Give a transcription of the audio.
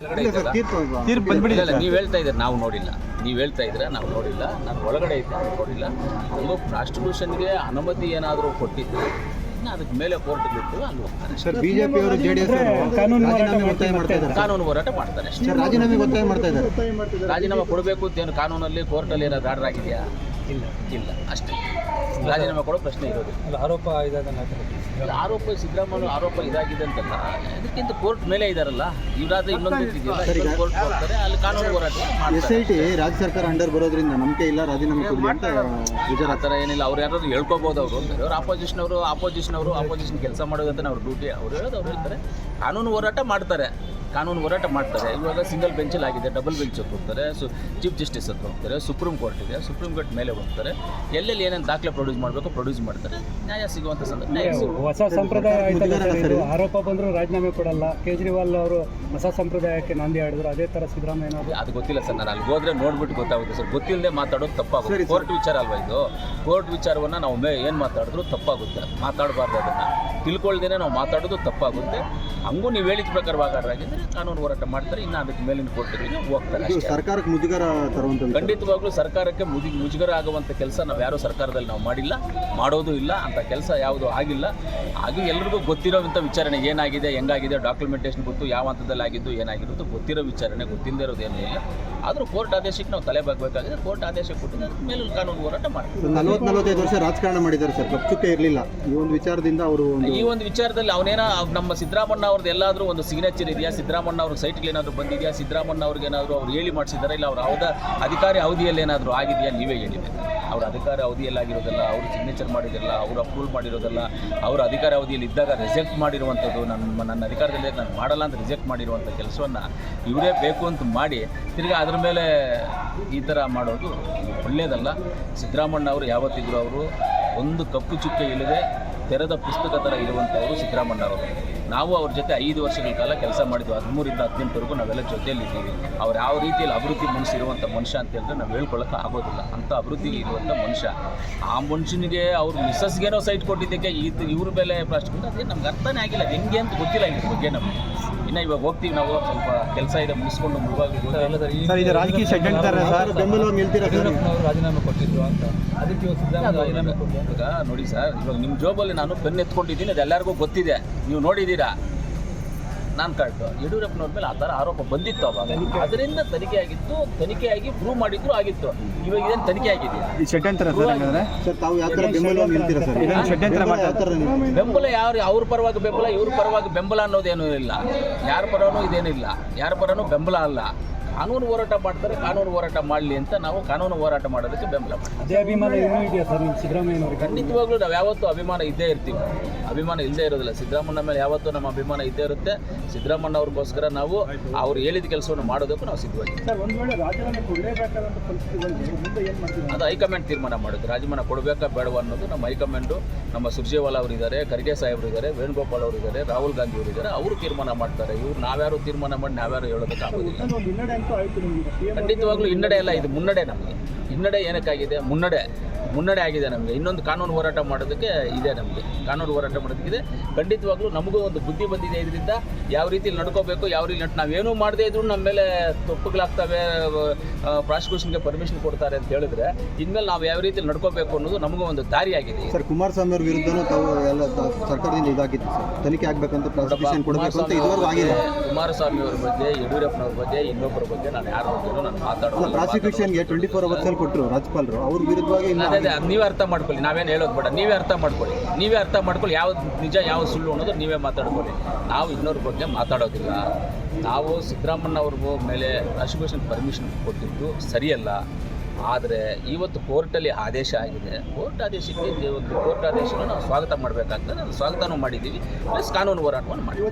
ತೀರ್ಪು ಇಲ್ಲ ನೀವು ಹೇಳ್ತಾ ಇದ್ದೀರಿ ನಾವು ನೋಡಿಲ್ಲ. ನೀವು ಹೇಳ್ತಾ ಇದ್ರೆ ನಾವು ನೋಡಿಲ್ಲ. ನಾನು ಒಳಗಡೆ ಇದ್ದೆ ನಾನು ನೋಡಿಲ್ಲ. ಅದು ಪ್ರಾಸ್ಟಿಟ್ಯೂಷನ್ಗೆ ಅನುಮತಿ ಏನಾದರೂ ಕೊಟ್ಟಿದ್ದು ಅದಕ್ಕೆ ಮೇಲೆ ಕೋರ್ಟ್ ಬಿಟ್ಟು ಅಲ್ಲಿ ಹೋಗ್ತಾರೆ. ಸರ್ ಬಿಜೆಪಿ ಅವರು ಜೆಡಿಎಸ್ ಅವರು ಕಾನೂನು ಒತ್ತಾಯ ಮಾಡ್ತಾ ಇದ್ದಾರೆ. ಕಾನೂನು ಹೋರಾಟ ಮಾಡ್ತಾರೆ ರಾಜೀನಾಮೆ ಒತ್ತಾಯ ಮಾಡ್ತಾ ಇದ್ದಾರೆ. ರಾಜೀನಾಮೆ ಕೊಡಬೇಕು ಅಂತ ಏನು ಕಾನೂನಲ್ಲಿ ಕೋರ್ಟಲ್ಲಿ ಏನಾದ್ರು ಆರ್ಡರ್ ಆಗಿದೆಯಾ? ಇಲ್ಲ. ಇಲ್ಲ. ಅಷ್ಟೇ. ರಾಜೀನಾಮೆ ಕೊಡೋ ಪ್ರಶ್ನೆ ಇರೋದಿಲ್ಲ. ಆರೋಪ ಇದಾಗ ಇಲ್ಲ, ಆರೋಪ ಸಿದ್ದರಾಮಯ್ಯ ಆರೋಪ ಇದಾಗಿದೆ ಅಂತಲ್ಲ. ಅದಕ್ಕಿಂತ ಕೋರ್ಟ್ ಮೇಲೆ ಇದಾರಲ್ಲ. ಇವರಾದ್ರೆ ಇನ್ನೊಂದು ಇದೆಯಲ್ಲ ಕೋರ್ಟ್ ಹೋಗ್ತಾರೆ ಅಲ್ಲಿ ಕಾನೂನು ಹೋರಾಟ ಎಸ್ ಮಾಡ್ತಾರೆ ಐ ಟಿ ರಾಜ್ಯ ಸರ್ಕಾರ ಅಂಡರ್ ಬರೋದ್ರಿಂದ ನಂಬಿಕೆ ಇಲ್ಲ ರಾಜೀನಾಮೆ ಕೊಡಲಿ ಅಂತ ಆ ಥರ ಏನಿಲ್ಲ. ಅವ್ರು ಯಾರಾದ್ರು ಹೇಳ್ಕೋಬೋದು ಅವರು. ಅವ್ರು ಆಪೋಸಿಷನ್ ಅವರು ಆಪೋಸಿಷನ್ ಅವರು ಆಪೋಸಿಷನ್ ಕೆಲಸ ಮಾಡೋದಂತ ಅವ್ರ ಡ್ಯೂಟಿ ಅವ್ರು ಹೇಳೋದು ಅವ್ರು ಹೇಳ್ತಾರೆ. ಕಾನೂನು ಹೋರಾಟ ಮಾಡ್ತಾರೆ. ಕಾನೂನು ಹೋರಾಟ ಮಾಡ್ತಾರೆ. ಇವಾಗ ಸಿಂಗಲ್ ಬೆಂಚಲ್ಲಿ ಆಗಿದೆ ಡಬಲ್ ಬೆಂಚ್ ಹತ್ರ ಹೋಗ್ತಾರೆ ಸು ಚೀಫ್ ಜಸ್ಟಿಸ್ ಹತ್ರ ಹೋಗ್ತಾರೆ ಸುಪ್ರೀಂ ಕೋರ್ಟ್ ಇದೆ ಸುಪ್ರೀಂ ಕೋರ್ಟ್ ಮೇಲೆ ಹೋಗ್ತಾರೆ. ಎಲ್ಲೆಲ್ಲಿ ಏನೇನು ದಾಖಲೆ ಪ್ರೊಡ್ಯೂಸ್ ಮಾಡಬೇಕು ಪ್ರೊಡ್ಯೂಸ್ ಮಾಡ್ತಾರೆ. ನ್ಯಾಯ ಸಿಗುವಂಥ ಸಂದರ್ಭ ಹೊಸ ಸಂಪ್ರದಾಯ. ಆರೋಪ ಬಂದರೂ ರಾಜೀನಾಮೆ ಕೊಡಲ್ಲ. ಕೇಜ್ರಿವಾಲ್ ಅವರು ಹೊಸ ಸಂಪ್ರದಾಯಕ್ಕೆ ನಾಂದಿ ಆಡಿದ್ರು ಅದೇ ಥರ ಸಿದ್ದರಾಮಯ್ಯ ಅವರು. ಅದು ಗೊತ್ತಿಲ್ಲ ಸರ್ ನಾನು ಅಲ್ಲಿ ಹೋದ್ರೆ ನೋಡ್ಬಿಟ್ಟು ಗೊತ್ತಾಗುತ್ತೆ ಸರ್. ಗೊತ್ತಿಲ್ಲದೆ ಮಾತಾಡೋದು ತಪ್ಪಾಗುತ್ತೆ. ಸರ್. ಕೋರ್ಟ್ ವಿಚಾರ ಅಲ್ವಾ ಇದು? ಕೋರ್ಟ್ ವಿಚಾರವನ್ನು ನಾವು ಮೇ ಏನು ಮಾತಾಡಿದ್ರು ತಪ್ಪಾಗುತ್ತೆ. ಮಾತಾಡಬಾರ್ದು ಅದನ್ನು. ತಿಳ್ಕೊಳ್ದೇನೆ ನಾವು ಮಾತಾಡೋದು ತಪ್ಪಾಗುತ್ತೆ. ಹಂಗೂ ನೀವು ಹೇಳಿದ ಪ್ರಕಾರವಾಗಿದ್ರೆ ಕಾನೂನು ಹೋರಾಟ ಮಾಡ್ತಾರೆ ಇನ್ನು ಅದಕ್ಕೆ ಮೇಲಿನ ಕೋರ್ಟ್ಗಳಿಗೆ ಹೋಗ್ತಾರೆ ಸರ್ಕಾರಕ್ಕೆ ಮುಜುಗರ ತರುವಂತ ಖಂಡಿತವಾಗ್ಲೂ ಸರ್ಕಾರಕ್ಕೆ ಮುಜಿ ಮುಜುಗರ ಆಗುವಂಥ ಕೆಲಸ ನಾವು ಯಾರೂ ಸರ್ಕಾರದಲ್ಲಿ ನಾವು ಮಾಡಿಲ್ಲ ಮಾಡೋದು ಇಲ್ಲ ಅಂತ ಕೆಲಸ ಯಾವುದು ಆಗಿಲ್ಲ. ಹಾಗೆ ಎಲ್ರಿಗೂ ಗೊತ್ತಿರೋವಂಥ ವಿಚಾರಣೆ ಏನಾಗಿದೆ ಹೆಂಗಾಗಿದೆ ಡಾಕ್ಯುಮೆಂಟೇಷನ್ ಗೊತ್ತು ಯಾವ ಹಂತದಲ್ಲಿ ಆಗಿದ್ದು ಏನಾಗಿರೋದು ಗೊತ್ತಿರೋ ವಿಚಾರಣೆ ಗೊತ್ತಿಲ್ಲದೆ ಇರೋದು ಏನೂ ಇಲ್ಲ. ಆದರೂ ಕೋರ್ಟ್ ಆದೇಶಕ್ಕೆ ನಾವು ತಲೆ ಬಾಗಬೇಕಾಗಿದೆ ಕೋರ್ಟ್ ಆದೇಶ ಕೊಟ್ಟಿದ್ದು ಮೇಲಿನ ಕಾನೂನು ಹೋರಾಟ ಮಾಡ್ತೀವಿ. ನಲ್ವತ್ತು ನಲವತ್ತೈದು ವರ್ಷ ರಾಜಕಾರಣ ಮಾಡಿದ್ದಾರೆ ಸರ್ ಕಪ್ಪುಕ್ಕೆ ಇರಲಿಲ್ಲ. ಈ ಒಂದು ವಿಚಾರದಿಂದ ಅವರು ಈ ಒಂದು ವಿಚಾರದಲ್ಲಿ ಅವನೇನ, ನಮ್ಮ ಸಿದ್ದರಾಮಣ್ಣ ಅವ್ರದ್ದು ಎಲ್ಲಾದರೂ ಒಂದು ಸಿಗ್ನೇಚರ್ ಇದೆಯಾ? ಸಿದ್ದರಾಮಣ್ಣ ಅವ್ರ ಸೈಟ್ಗೆ ಏನಾದರೂ ಬಂದಿದೆಯಾ? ಸಿದ್ದರಾಮಣ್ಣ ಅವ್ರಿಗೆ ಏನಾದರೂ ಅವ್ರು ಹೇಳಿ ಮಾಡಿಸಿದಾರೆ? ಇಲ್ಲ ಅವ್ರ ಅವಧ ಅಧಿಕಾರಿ ಅವಧಿಯಲ್ಲಿ ಏನಾದರೂ ಆಗಿದೆಯಾ? ನೀವೇ ಹೇಳಿದೆ ಅವ್ರ ಅಧಿಕಾರ ಅವಧಿಯಲ್ಲಿ ಆಗಿರೋದಲ್ಲ, ಅವರು ಸಿಗ್ನೇಚರ್ ಮಾಡಿರೋದಿಲ್ಲ ಅವರು ಅಪ್ರೂವ್ ಮಾಡಿರೋದಲ್ಲ, ಅವ್ರ ಅಧಿಕಾರ ಅವಧಿಯಲ್ಲಿ ಇದ್ದಾಗ ರಿಜೆಕ್ಟ್ ಮಾಡಿರುವಂಥದ್ದು ನನ್ನ ನನ್ನ ಅಧಿಕಾರದಲ್ಲಿ ನಾನು ಮಾಡಲ್ಲ ಅಂತ ರಿಜೆಕ್ಟ್ ಮಾಡಿರುವಂಥ ಕೆಲಸವನ್ನು ಇವರೇ ಬೇಕು ಅಂತ ಮಾಡಿ ತಿರ್ಗಿ ಅದ್ರ ಮೇಲೆ ಈ ಥರ ಮಾಡೋದು ಒಳ್ಳೆಯದಲ್ಲ ಸಿದ್ದರಾಮಣ್ಣ ಅವರು ಯಾವತ್ತಿದ್ರು ಅವರು ಒಂದು ಕಪ್ಪು ಚುಕ್ಕೆ ಇಲ್ಲದೆ ತೆರೆದ ಪುಸ್ತಕ ಥರ ಇರುವಂಥವರು ಸಿದ್ದರಾಮಣ್ಣ ಅವರು. ನಾವು ಅವ್ರ ಜೊತೆ ಐದು ವರ್ಷಗಳ ಕಾಲ ಕೆಲಸ ಮಾಡಿದ್ವಿ. ಹದಿಮೂರಿಂದ ಹದಿನೆಂಟುವರೆಗೂ ನಾವೆಲ್ಲ ಜೊತೆಯಲ್ಲಿ ಇದ್ದೀವಿ. ಅವ್ರು ಯಾವ ರೀತಿಯಲ್ಲಿ ಅಭಿವೃದ್ಧಿ ಮನಸ್ಸು ಇರುವಂಥ ಮನುಷ್ಯ ಅಂತ ಹೇಳಿದ್ರೆ ನಾವು ಹೇಳ್ಕೊಳ್ಳೋಕೆ ಆಗೋದಿಲ್ಲ. ಅಂಥ ಅಭಿವೃದ್ಧಿ ಇರುವಂಥ ಮನುಷ್ಯ. ಆ ಮನುಷ್ಯನಿಗೆ ಅವ್ರ ಮಿಸ್ಸಸ್ಗೇನೋ ಸೈಟ್ ಕೊಟ್ಟಿದ್ದಕ್ಕೆ ಇದು ಇವ್ರ ಮೇಲೆ ಪ್ರಶ್ನೆ ಅದೇ ನಮ್ಗೆ ಅರ್ಥನೇ ಆಗಿಲ್ಲ. ಹೆಂಗೆ ಅಂತ ಗೊತ್ತಿಲ್ಲ ಇದ್ರ ಬಗ್ಗೆ ನಮಗೆ. ಇನ್ನು ಇವಾಗ ಹೋಗ್ತೀವಿ ನಾವು ಸ್ವಲ್ಪ ಕೆಲಸ ಇದೆ ಮುಗಿಸ್ಕೊಂಡು ಇದು ರಾಜಕೀಯ ಷಡ್ಯಂತ್ರ ಸರ್ ಬೆಂಬಲವಾಗಿ ನಿಲ್ತೀರಾ ಸರ್? ರಾಜೀನಾಮೆ ಕೊಟ್ಟಿದ್ರು ಅಂತ. ಅದಕ್ಕೆ ರಾಜೀನಾಮೆ ಕೊಡಲಿ ನೋಡಿ ಸರ್ ಇವಾಗ ನಿಮ್ಮ ಜೋಬಲ್ಲಿ ನಾನು ಪೆನ್ ಎತ್ಕೊಂಡಿದ್ದೀನಿ ಅದು ಎಲ್ಲರಿಗೂ ಗೊತ್ತಿದೆ. ನೀವು ನೋಡಿದ್ದೀರಾ? ನಾನು ಕಾರ್ಡ್ ಯಡಿಯೂರಪ್ಪನವ್ರ ಮೇಲೆ ಆ ಥರ ಆರೋಪ ಬಂದಿತ್ತು ಅವಾಗ. ಅದರಿಂದ ತನಿಖೆ ಆಗಿತ್ತು. ತನಿಖೆ ಆಗಿ ಪ್ರೂವ್ ಮಾಡಿದ್ರು ಆಗಿತ್ತು. ಇವಾಗ ಇದೇನು ತನಿಖೆ ಆಗಿದೆ? ಬೆಂಬಲ ಯಾರು ಅವ್ರ ಪರವಾಗಿ ಬೆಂಬಲ ಇವ್ರ ಪರವಾಗಿ ಬೆಂಬಲ ಅನ್ನೋದೇನೂ ಇಲ್ಲ. ಯಾರ ಪರನೂ ಇದೇನಿಲ್ಲ. ಯಾರ ಪರನೂ ಬೆಂಬಲ ಅಲ್ಲ. ಕಾನೂನು ಹೋರಾಟ ಮಾಡ್ತಾರೆ ಕಾನೂನು ಹೋರಾಟ ಮಾಡಲಿ ಅಂತ ನಾವು ಕಾನೂನು ಹೋರಾಟ ಮಾಡೋದಕ್ಕೆ ಬೆಂಬಲ ಮಾಡ್ತೀವಿ. ಅದೇ ಅಭಿಮಾನ ಇನ್ನೂ ಇದೆಯಾ ಸರ್ ನಿಮ್ಮ ಸಿದ್ದರಾಮಯ್ಯನವರಿಗೆ ಖಂಡಿತವಾಗ್ಲೂ ನಾವು ಯಾವತ್ತೂ ಅಭಿಮಾನ ಇದ್ದೇ ಇರ್ತೀವಿ. ಅಭಿಮಾನ ಇಲ್ಲದೆ ಇರೋದಿಲ್ಲ. ಸಿದ್ದರಾಮಣ್ಣ ಮೇಲೆ ಯಾವತ್ತೂ ನಮ್ಮ ಅಭಿಮಾನ ಇದ್ದೇ ಇರುತ್ತೆ. ಸಿದ್ದರಾಮಣ್ಣ ಅವ್ರಿಗೋಸ್ಕರ ನಾವು ಅವ್ರು ಹೇಳಿದ ಕೆಲಸವನ್ನು ಮಾಡೋದಕ್ಕೂ ನಾವು ಸಿದ್ಧವಾಗಿದ್ದೀವಿ ಸರ್ ಒಂದು ವೇಳೆ ರಾಜೀನಾಮೆ ಕೊಡಲೇಬೇಕಾದಂಥ ಪರಿಸ್ಥಿತಿ ಬಂದರೆ ಮುಂದೆ ಏನು ಮಾಡ್ತೀವಿ ಅದು ಹೈಕಮಾಂಡ್ ತೀರ್ಮಾನ ಮಾಡುತ್ತೆ. ರಾಜೀನಾಮೆ ಕೊಡಬೇಕಾ ಬೇಡವಾ ಅನ್ನೋದು ನಮ್ಮ ಹೈಕಮಾಂಡು ನಮ್ಮ ಸುರ್ಜೇವಾಲಾ ಅವರಿದ್ದಾರೆ ಖರ್ಗೆ ಸಾಹೇಬರು ಇದ್ದಾರೆ ವೇಣುಗೋಪಾಲ್ ಅವರಿದ್ದಾರೆ ರಾಹುಲ್ ಗಾಂಧಿ ಅವರಿದ್ದಾರೆ ಅವರು ತೀರ್ಮಾನ ಮಾಡ್ತಾರೆ. ಇವ್ರು ನಾವ್ಯಾರು ತೀರ್ಮಾನ ಮಾಡಿ ನಾವ್ಯಾರು ಹೇಳೋದಕ್ಕೆ ಖಂಡಿತವಾಗ್ಲೂ ಹಿನ್ನಡೆ ಅಲ್ಲ ಇದು ಮುನ್ನಡೆ ನಮಗೆ. ಹಿನ್ನಡೆ ಏನಕ್ಕಾಗಿದೆ? ಮುನ್ನಡೆ. ಮುನ್ನಡೆ ಆಗಿದೆ ನಮಗೆ. ಇನ್ನೊಂದು ಕಾನೂನು ಹೋರಾಟ ಮಾಡೋದಕ್ಕೆ ಇದೆ ನಮಗೆ. ಕಾನೂನು ಹೋರಾಟ ಮಾಡೋದಕ್ಕಿದೆ. ಖಂಡಿತವಾಗ್ಲೂ ನಮಗೂ ಒಂದು ಬುದ್ಧಿ ಬಂದಿದೆ ಇದರಿಂದ. ಯಾವ ರೀತಿ ನಡ್ಕೋಬೇಕು ಯಾವ ರೀತಿ ನಟ್ ನಾವೇನೂ ಮಾಡದೇ ಇದ್ರೂ ನಮ್ಮ ಮೇಲೆ ತಪ್ಪುಗಳಾಗ್ತವೆ ಪ್ರಾಸಿಕ್ಯೂಷನ್ಗೆ ಪರ್ಮಿಷನ್ ಕೊಡ್ತಾರೆ ಅಂತ ಹೇಳಿದ್ರೆ ಇನ್ಮೇಲೆ ನಾವು ಯಾವ ರೀತಿ ನಡ್ಕೋಬೇಕು ಅನ್ನೋದು ನಮಗೂ ಒಂದು ದಾರಿಯಾಗಿದೆ ಸರ್ ಕುಮಾರಸ್ವಾಮಿ ಅವ್ರ ವಿರುದ್ಧನೂ ತಾವು ಎಲ್ಲ ಸರ್ಕಾರದಿಂದ ಇದಾಗಿತ್ತು ಸರ್. ತನಿಖೆ ಆಗಬೇಕಂತ ಪ್ರಾಸಿಕ್ಯೂಷನ್ ಕೊಡಬೇಕು ಅಂತ ಇದುವರೆಗೂ ಆಗಿದೆ. ಕುಮಾರಸ್ವಾಮಿ ಅವ್ರ ಬಗ್ಗೆ ಯಡಿಯೂರಪ್ಪನವ್ರ ಬಗ್ಗೆ ಇನ್ನೊಬ್ಬರ ಬಗ್ಗೆ ನಾನು ಯಾರು ಬಗ್ಗೆನೂ ನಾನು ಮಾತಾಡೋದು ಪ್ರಾಸಿಕ್ಯೂಷನ್ಗೆ ಟ್ವೆಂಟಿ ಫೋರ್ ಅವರ್ಸ್ ಅಲ್ಲಿ ಕೊಟ್ಟರು ರಾಜ್ಯಪಾಲರು. ಅವ್ರ ವಿರುದ್ಧವಾಗಿ ಅದೇ ಅದೇ ನೀವೇ ಅರ್ಥ ಮಾಡ್ಕೊಳ್ಳಿ. ನಾವೇನು ಹೇಳೋದು ಬೇಡ. ನೀವೇ ಅರ್ಥ ಮಾಡ್ಕೊಳ್ಳಿ. ನೀವೇ ಅರ್ಥ ಮಾಡ್ಕೊಳ್ಳಿ ಯಾವ ನಿಜ, ಯಾವ ಸುಳ್ಳು ಅನ್ನೋದು ನೀವೇ ಮಾತಾಡ್ಕೊಳ್ಳಿ. ನಾವು ಇನ್ನೋರ ಬಗ್ಗೆ ಮಾತಾಡೋದಿಲ್ಲ. ನಾವು ಸಿದ್ದರಾಮಣ್ಣ ಅವ್ರಿಗೂ ಮೇಲೆ ಪ್ರಾಸಿಕ್ಯೂಷನ್ ಪರ್ಮಿಷನ್ ಕೊಟ್ಟಿದ್ದು ಸರಿಯಲ್ಲ. ಆದರೆ ಇವತ್ತು ಕೋರ್ಟಲ್ಲಿ ಆದೇಶ ಆಗಿದೆ. ಕೋರ್ಟ್ ಆದೇಶಕ್ಕೆ ಒಂದು ಕೋರ್ಟ್ ಆದೇಶವನ್ನು ನಾವು ಸ್ವಾಗತ ಮಾಡಬೇಕಾಗ್ತದೆ. ಸ್ವಾಗತನೂ ಮಾಡಿದ್ದೀವಿ. ಪ್ಲಸ್ ಕಾನೂನು ಹೋರಾಟವನ್ನು ಮಾಡಿ